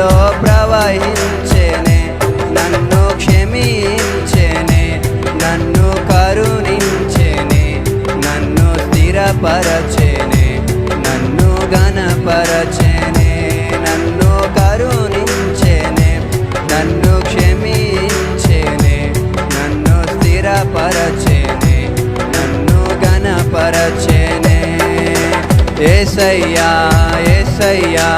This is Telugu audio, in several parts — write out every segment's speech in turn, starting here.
నీలో ప్రవహించేనే నన్ను క్షమించేనే నన్ను కరుణించేనే నన్ను స్థిరపరచేనే నన్ను గణపరచేనే నన్ను కరుణించేనే నన్ను క్షమించేనే నన్ను స్థిరపరచేనే నన్ను గణపరచేనే ఏసయ్యా ఏసయ్యా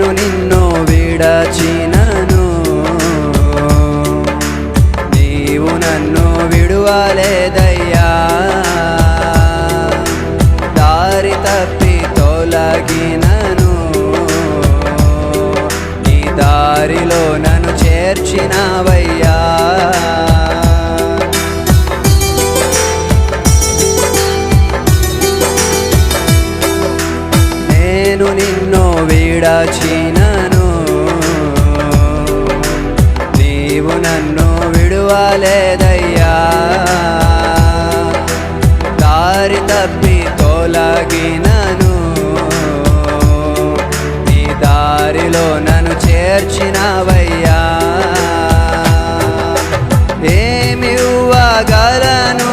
నేను నిన్ను విడచినను. నీవు నన్ను విడువలేదయ్యా. దారి తప్పి తొలగినను. నీ దారిలో నన్ను చేర్చినవయ్యా విడచినను. నీవు నన్ను విడువలేదయ్యా. దారి తప్పి తొలగినను. నీ దారిలో నన్ను చేర్చినవయ్యా. ఏమి ఇవ్వగలను?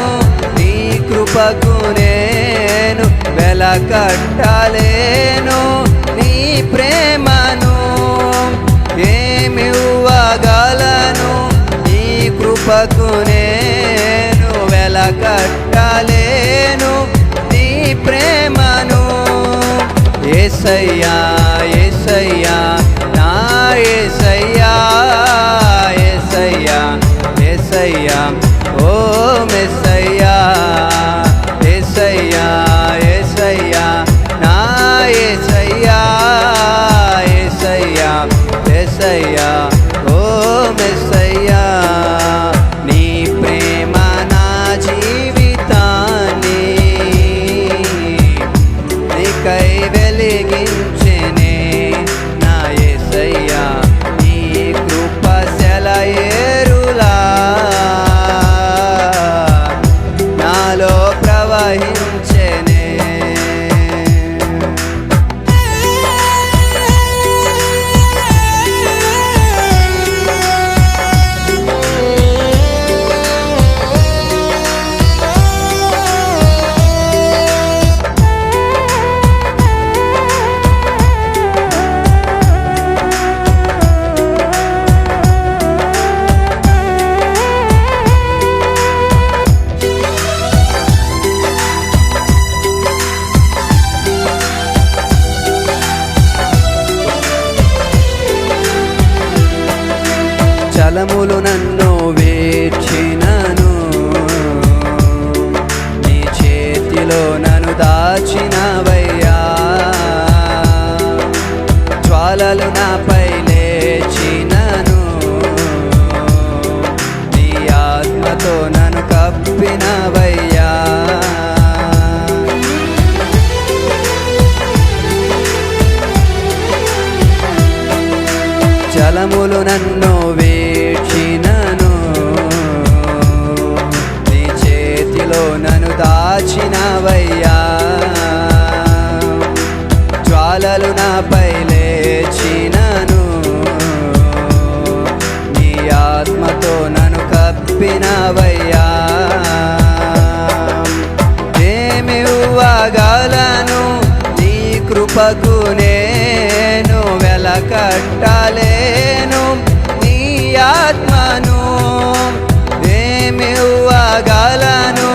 నీ కృపకు నేను వెలకట్టలేను. కృపకు నేను వెలకట్టలేను నీ ప్రేమను. ఏసయ్యా ఏసయ్యా నా ఏసయ్యా నన్ను జ్వాలలు నాపై లేచినను. నీ ఆత్మతో నన్ను కప్పినవయ్యా. జలములు నన్ను వేచినను నీ చేతిలో నన్ను దాచినవయ్యా. జ్వాలలు నాపై లేచినను. నీ ఆత్మతో నన్ను కప్పినవయ్యా. ఏమి ఇవ్వగలను? నీ కృపకు నేను వెలకట్టలేను. నీ ఆత్మను ఏమివ్వగలను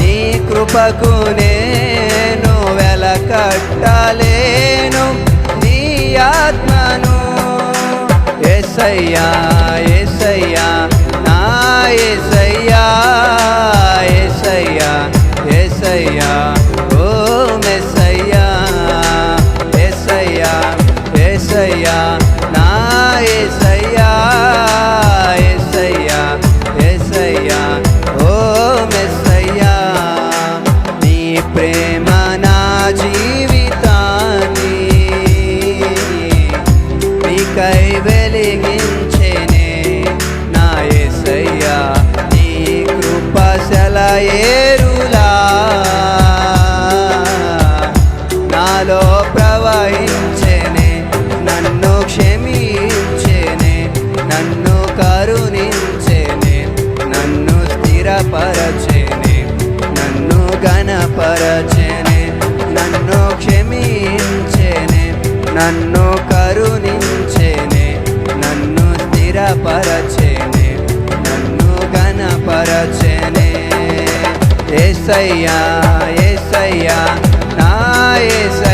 నీ కృపకు నేను వెలకట్టలేను ఆత్మను. ఎసయ్యా ఎసయ్యా నా ఎసయ్యా నన్ను కరుణించేనే నన్ను స్థిరపరచేనే నన్ను గణపరచేనే ఏసయ్యా ఏసయ్యా నా ఏసయ్యా.